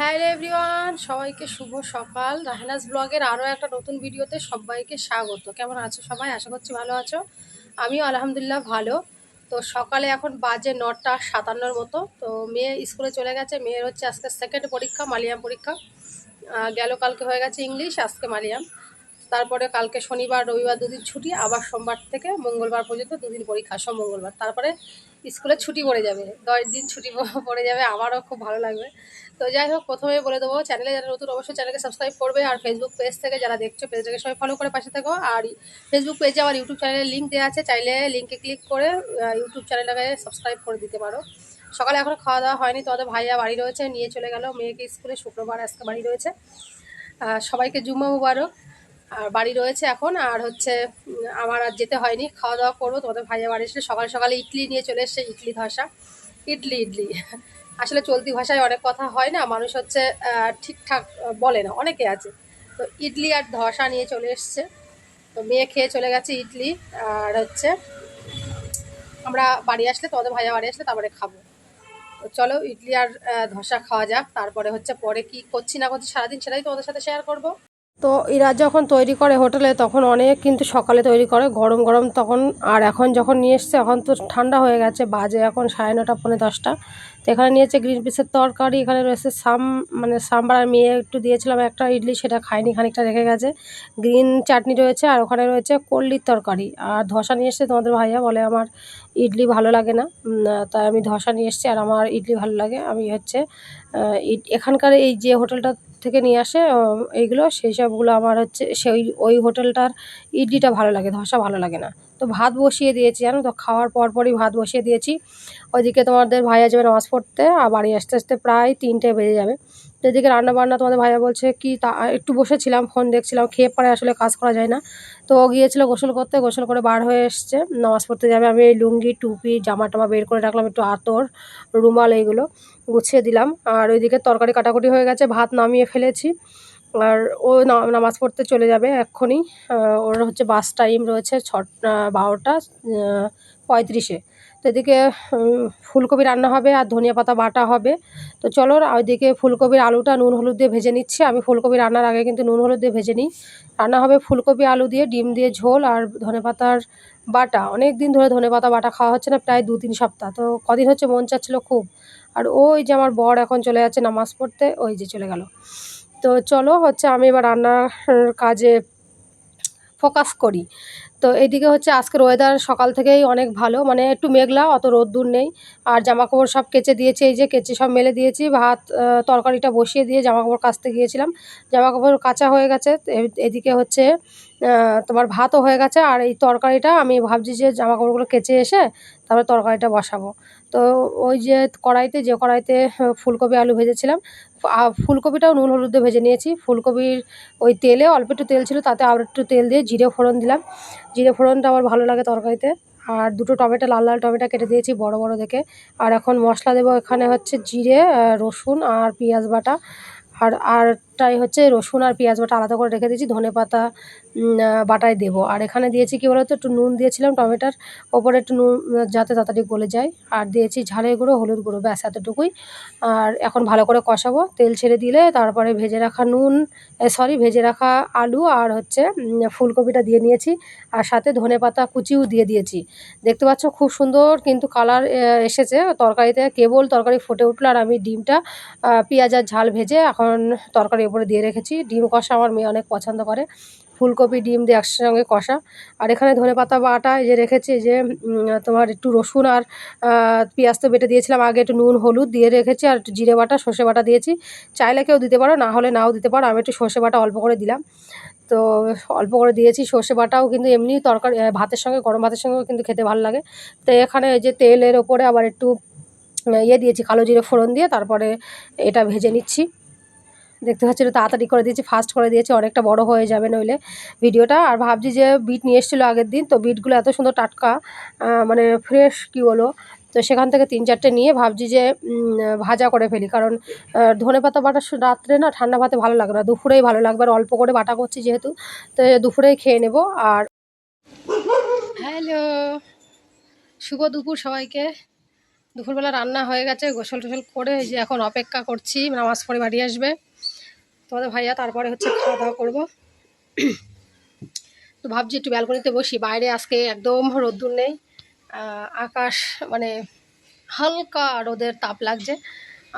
Hello everyone, সবাইকে শুভ সকাল। রাহেনাস ব্লগের আরও একটা নতুন ভিডিওতে সবাইকে স্বাগত। কেমন আছো সবাই? আশা করছি ভালো আছো। আমিও আলহামদুলিল্লাহ ভালো। তো সকালে এখন বাজে নটা সাতান্নর মতো। তো মেয়ে স্কুলে চলে গেছে। মেয়ের হচ্ছে আজকে সেকেন্ড পরীক্ষা, মালিয়াম পরীক্ষা। গেল কালকে হয়ে গেছে ইংলিশ আজকে মালিয়াম। তারপরে কালকে শনিবার, রবিবার দুদিন ছুটি, আবার সোমবার থেকে মঙ্গলবার পর্যন্ত দুদিন পরীক্ষা সব মঙ্গলবার। তারপরে স্কুলে ছুটি পড়ে যাবে, দশ দিন ছুটি পড়ে যাবে, আমারও খুব ভালো লাগবে। তো যাই হোক, প্রথমে বলে দেবো চ্যানেলে যারা নতুন, অবশ্যই চ্যানেলকে সাবস্ক্রাইব করবে, আর ফেসবুক পেজ থেকে যারা দেখছ পেজটাকে সবাই ফলো করে পাশে থাকো। আর ফেসবুক পেজে আমার ইউটিউব চ্যানেলের লিঙ্ক দেওয়া আছে, চাইলে লিঙ্কে ক্লিক করে ইউটিউব চ্যানেলটাকে সাবস্ক্রাইব করে দিতে পারো। সকালে এখনও খাওয়া দাওয়া হয়নি, তোমাদের ভাইয়া বাড়ি রয়েছে, নিয়ে চলে গেল। মেয়েকে স্কুলে শুক্রবার আজকে বাড়ি রয়েছে। সবাইকে জুম্মা মুবারক। আর বাড়ি রয়েছে এখন, আর হচ্ছে আমার আর যেতে হয়নি খাওয়া দাওয়া করব, তোমাদের ভাইয়া বাড়ি এসে সকাল সকালে ইডলি নিয়ে চলে এসছে, ইডলি ধসা। ইডলি ইডলি। আসলে চলতি ভাষায় অনেক কথা হয় না, মানুষ হচ্ছে ঠিকঠাক বলে না, অনেকে আছে। তো ইডলি আর ধসা নিয়ে চলে এসছে। তো মেয়ে খেয়ে চলে গেছে ইডলি, আর হচ্ছে, আমরা বাড়ি আসলে, তোমাদের ভাইয়া বাড়ি আসলে তারপরে খাব। তো চলো, ইডলি আর ধসা খাওয়া যাক, তারপরে হচ্ছে পরে কি করছি না করছি সারাদিন সেটাই তোমাদের সাথে শেয়ার করব। তো এরা যখন তৈরি করে হোটেলে, তখন অনেক কিন্তু সকালে তৈরি করে, গরম গরম তখন। আর এখন যখন নিয়ে এসছে, এখন তো ঠান্ডা হয়ে গেছে, বাজে এখন সাড়ে নটা, পৌনে দশটা। তো এখানে নিয়েছে গ্রিন পিসের তরকারি, এখানে রয়েছে সাম মানে সাম্বার। আর মেয়ে একটু দিয়েছিলাম একটা ইডলি, সেটা খায়নি, খানিকটা রেখে গেছে। গ্রিন চাটনি রয়েছে, আর ওখানে রয়েছে কল্লির তরকারি। আর ধসা নিয়ে এসছে তোমাদের ভাইয়া, বলে আমার ইডলি ভালো লাগে না। তাই আমি ধসা নিয়ে এসেছি, আর আমার ইডলি ভালো লাগে। আমি হচ্ছে এখানকার এই যে হোটেলটা থেকে নিয়ে আসে এইগুলো। সেই সবগুলো আমার হচ্ছে, সেই ওই হোটেলটার ইডলিটা ভালো লাগে, ধসা ভালো লাগে না। তো ভাত বসিয়ে দিয়েছি, জানো তো? খাওয়ার পর পরই ভাত বসিয়ে দিয়েছি। ওইদিকে তোমাদের ভাইয়া যাবে নামাজ পড়তে, আর বাড়ি আসতে আসতে প্রায় তিনটে বেজে যাবে। তো এদিকে রান্না বান্না তোমাদের ভাইয়া বলছে কি, তা, একটু বসেছিলাম ফোন দেখছিলাম, খেয়ে পরে আসলে কাজ করা যায় না। তো ও গিয়েছিল গোসল করতে, গোসল করে বার হয়ে এসছে, নামাজ পড়তে যাবে। আমি এই লুঙ্গি, টুপি জামা টামা বের করে রাখলাম, একটু আতর, রুমাল এইগুলো গুছিয়ে দিলাম। আর ওইদিকে তরকারি কাটাকুটি হয়ে গেছে, ভাত নামিয়ে ফেলেছি। আর ও নামাজ পড়তে চলে যাবে এক্ষুনি। ওর হচ্ছে বাস টাইম রয়েছে ছ বারোটা পঁয়ত্রিশে। তো এদিকে ফুলকপি রান্না হবে আর ধনিয়া পাতা বাটা হবে। তো চলো ওইদিকে ফুলকপির আলুটা নুন হলুদ দিয়ে ভেজে নিচ্ছি। আমি ফুলকপি রান্নার আগে কিন্তু নুন হলুদ দিয়ে ভেজে নিই। রান্না হবে ফুলকপি আলু দিয়ে, ডিম দিয়ে ঝোল আর ধনেপাতার বাটা। অনেক দিন ধরে ধনেপাতা বাটা খাওয়া হচ্ছে না, প্রায় দু তিন সপ্তাহ। তো কদিন হচ্ছে মন চাচ্ছিল খুব। আর ওই যে আমার বর এখন চলে যাচ্ছে নামাজ পড়তে, ওই যে চলে গেল। তো চলো হচ্ছে আমি এবার রান্নার কাজে ফোকাস করি। তো এইদিকে হচ্ছে আজকের ওয়েদার সকাল থেকেই অনেক ভালো মানে একটু মেঘলা, অত রোদ্দুর নেই। আর জামা কাপড় সব কেচে দিয়েছি, এই যে কেচে সব মেলে দিয়েছি, ভাত তরকারিটা বসিয়ে দিয়ে জামা কাপড় কাচতে গিয়েছিলাম। জামা কাপড় কাচা হয়ে গেছে এদিকে হচ্ছে তোমার ভাতও হয়ে গেছে, আর এই তরকারিটা আমি ভাবছি যে জামা কাপড়গুলো কেচে এসে তারপরে তরকারিটা বসাবো। তো ওই যে কড়াইতে যে কড়াইতে ফুলকপি, আলু ভেজেছিলাম ফুলকপিটাও নুন হলুদে ভেজে নিয়েছি। ফুলকপির ওই তেলে অল্প একটু তেল ছিল, তাতে আবার একটু তেল দিয়ে জিরে ফোড়ন দিলাম। জিরে ফোড়নটা আমার ভালো লাগে তরকারিতে। আর দুটো টমেটো, লাল লাল টমেটো কেটে দিয়েছি বড় বড় দেখে। আর এখন মশলা দেবো এখানে হচ্ছে জিরে রসুন আর পেঁয়াজ বাটা। আর আর আরটাই হচ্ছে রসুন আর পেঁয়াজ বাটা আলাদা করে রেখে দিয়েছি, ধনে পাতা বাটায় দেবো। আর এখানে দিয়েছি কি বলতো, একটু নুন দিয়েছিলাম টমেটোর, ওপরে একটু নুন, যাতে তাড়াতাড়ি গলে যায়। আর দিয়েছি ঝালের গুঁড়ো, হলুদ গুঁড়ো, ব্যাস এতটুকুই। আর এখন ভালো করে কষাবো, তেল ছেড়ে দিলে তারপরে ভেজে রাখা নুন সরি, ভেজে রাখা আলু আর হচ্ছে ফুলকপিটা দিয়ে নিয়েছি। আর সাথে ধনে পাতা কুচিও দিয়ে দিয়েছি। দেখতে পাচ্ছ খুব সুন্দর কিন্তু কালার এসেছে। তরকারিতে কেবল তরকারি ফুটে উঠল আর আমি ডিমটা পেঁয়াজ আর ঝাল ভেজে এখন তরকারির উপরে দিয়ে রেখেছি। ডিম কষা আমার মেয়ে অনেক পছন্দ করে। ফুলকপি, ডিম দিয়ে একসঙ্গে কষা। আর এখানে ধনে পাতা বাটা যে রেখেছি যে তোমার একটু রসুন আর পেঁয়াজ তো বেটে দিয়েছিলাম। আগে একটু নুন, হলুদ দিয়ে রেখেছি আর একটু জিরে বাটা, সর্ষে বাটা দিয়েছি। চাইলে কেউ দিতে পারো, না হলে নাও দিতে পারো। আমি একটু সর্ষে বাটা অল্প করে দিলাম। তো অল্প করে দিয়েছি সর্ষে বাটাও কিন্তু এমনি তরকারি ভাতের সঙ্গে, গরম ভাতের সঙ্গেও কিন্তু খেতে ভালো লাগে। তো এখানে যে তেলের ওপরে আবার একটু ইয়ে দিয়েছি, কালো জিরে ফোড়ন দিয়ে। তারপরে এটা ভেজে নিচ্ছি। দেখতে পাচ্ছি একটু তাড়াতাড়ি করে দিয়েছি ফাস্ট করে দিয়েছি, অনেকটা বড় হয়ে যাবে নইলে ভিডিওটা। আর ভাবছি যে বিট নিয়ে এসেছিল আগের দিন, তো বিটগুলো এত সুন্দর টাটকা মানে ফ্রেশ কী বলো তো সেখান থেকে তিন চারটে নিয়ে ভাবছি যে ভাজা করে ফেলি। কারণ ধনে পাতা বাটা রাত্রে না ঠান্ডা ভাতে ভালো লাগবে না, দুপুরেই ভালো লাগবে। আর অল্প করে বাটা করছি যেহেতু, তো দুপুরেই খেয়ে নেব। আর হ্যালো, শুভ দুপুর সবাইকে। দুপুরবেলা রান্না হয়ে গেছে গোসল টোসল করে যে এখন অপেক্ষা করছি, নামাজ পড়ে বাড়ি আসবে। তোমাদের ভাইয়া তারপরে হচ্ছে খাওয়া দাওয়া করব। তো ভাবছি একটু ব্যালকনিতে বসি। বাইরে আজকে একদম রোদ্দুর নেই। আকাশ মানে হালকা রোদের তাপ লাগছে।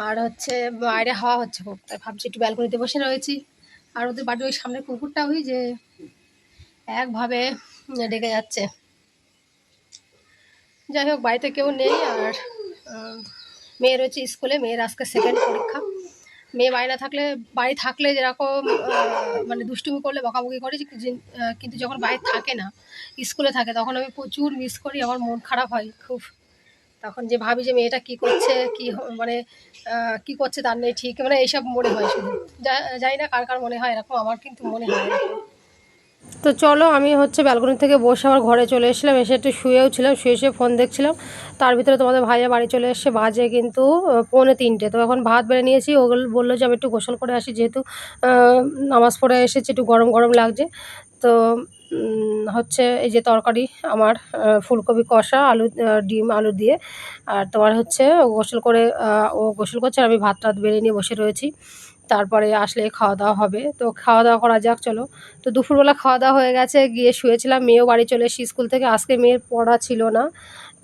আর হচ্ছে বাইরে হাওয়া হচ্ছে খুব। তাই ভাবছি একটু ব্যালকনিতে বসে রয়েছি। আর ওদের বাড়ির ওই সামনে কুকুরটা ওই যে একভাবে ডেকে যাচ্ছে। যাই হোক, বাড়িতে কেউ নেই আর মেয়ে রয়েছে স্কুলে। মেয়ের আজকে সেকেন্ড পরীক্ষা। মেয়ে বাইরে থাকলে, বাড়ি থাকলে যেরকম মানে দুষ্টুমি করলে, বকাবকি করে কিন্তু যখন বাইরে থাকে না, স্কুলে থাকে, তখন আমি প্রচুর মিস করি, আমার মন খারাপ হয় খুব। তখন যে ভাবি যে মেয়েটা কি করছে, কি মানে কি করছে তার নেই, ঠিক মানে এইসব মনে হয় শুধু। যাই না কার কার মনে হয়, এরকম আমার কিন্তু মনে হয় তো চলো আমি হচ্ছে ব্যালকনি থেকে বসে আমার ঘরে চলে এসেছিলাম, এসে একটু শুয়েও ছিলাম, শুয়ে শুয়ে ফোন দেখছিলাম। তার ভিতরে তোমাদের ভাইয়া বাড়ি চলে এসছে, বাজে কিন্তু পৌনে তিনটে। তো এখন ভাত বেড়ে নিয়েছি ওগুলো বলল যে আমি একটু গোসল করে আসি, যেহেতু নামাজ পড়ে এসেছি, একটু গরম গরম লাগছে। তো হচ্ছে এই যে তরকারি, আমার ফুলকপি কষা, আলু ডিম, আলু দিয়ে। আর তোমার হচ্ছে গোসল করে ও গোসল করছে, আর আমি ভাত টাত বেড়ে নিয়ে বসে রয়েছি। তারপরে আসলে খাওয়া দাওয়া হবে। তো খাওয়া দাওয়া করা যাক, চলো। তো দুপুরবেলা খাওয়া দাওয়া হয়ে গেছে, গিয়ে শুয়েছিলাম। মেয়েও বাড়ি চলে এসেছি স্কুল থেকে। আজকে মেয়ের পড়া ছিল না।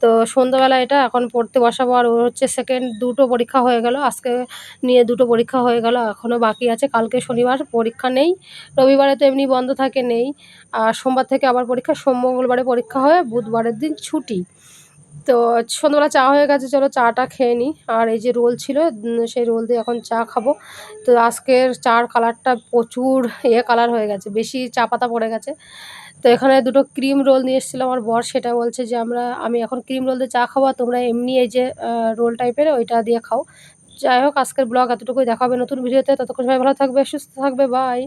তো সন্ধ্যাবেলা এটা এখন পড়তে বসাবো। আর ওর হচ্ছে সেকেন্ড দুটো পরীক্ষা হয়ে গেল। আজকে নিয়ে দুটো পরীক্ষা হয়ে গেল। এখনও বাকি আছে। কালকে শনিবার পরীক্ষা নেই। রবিবারে তো এমনি বন্ধ থাকে, নেই। আর সোমবার থেকে আবার পরীক্ষা। সোম, মঙ্গলবারে পরীক্ষা হয়। বুধবারের দিন ছুটি। তো সন্ধ্যাবেলা চা হয়ে গেছে, চলো চাটা খেয়ে নিই আর এই যে রোল ছিল সেই রোল দিয়ে এখন চা খাব। তো আজকের চার কালারটা প্রচুর ইয়ে কালার হয়ে গেছে, বেশি চা পাতা পড়ে গেছে। তো এখানে দুটো ক্রিম রোল নিয়ে এসেছিল আমার বর সেটা বলছে যে, আমরা, আমি এখন ক্রিম রোল দিয়ে চা খাব তোমরা এমনি এই যে রোল টাইপের ওইটা দিয়ে খাও। যাই হোক, আজকের ব্লগ এতটুকুই দেখাবে নতুন ভিডিওতে, ততক্ষণ সবাই ভালো থাকবে, সুস্থ থাকবে, বাই।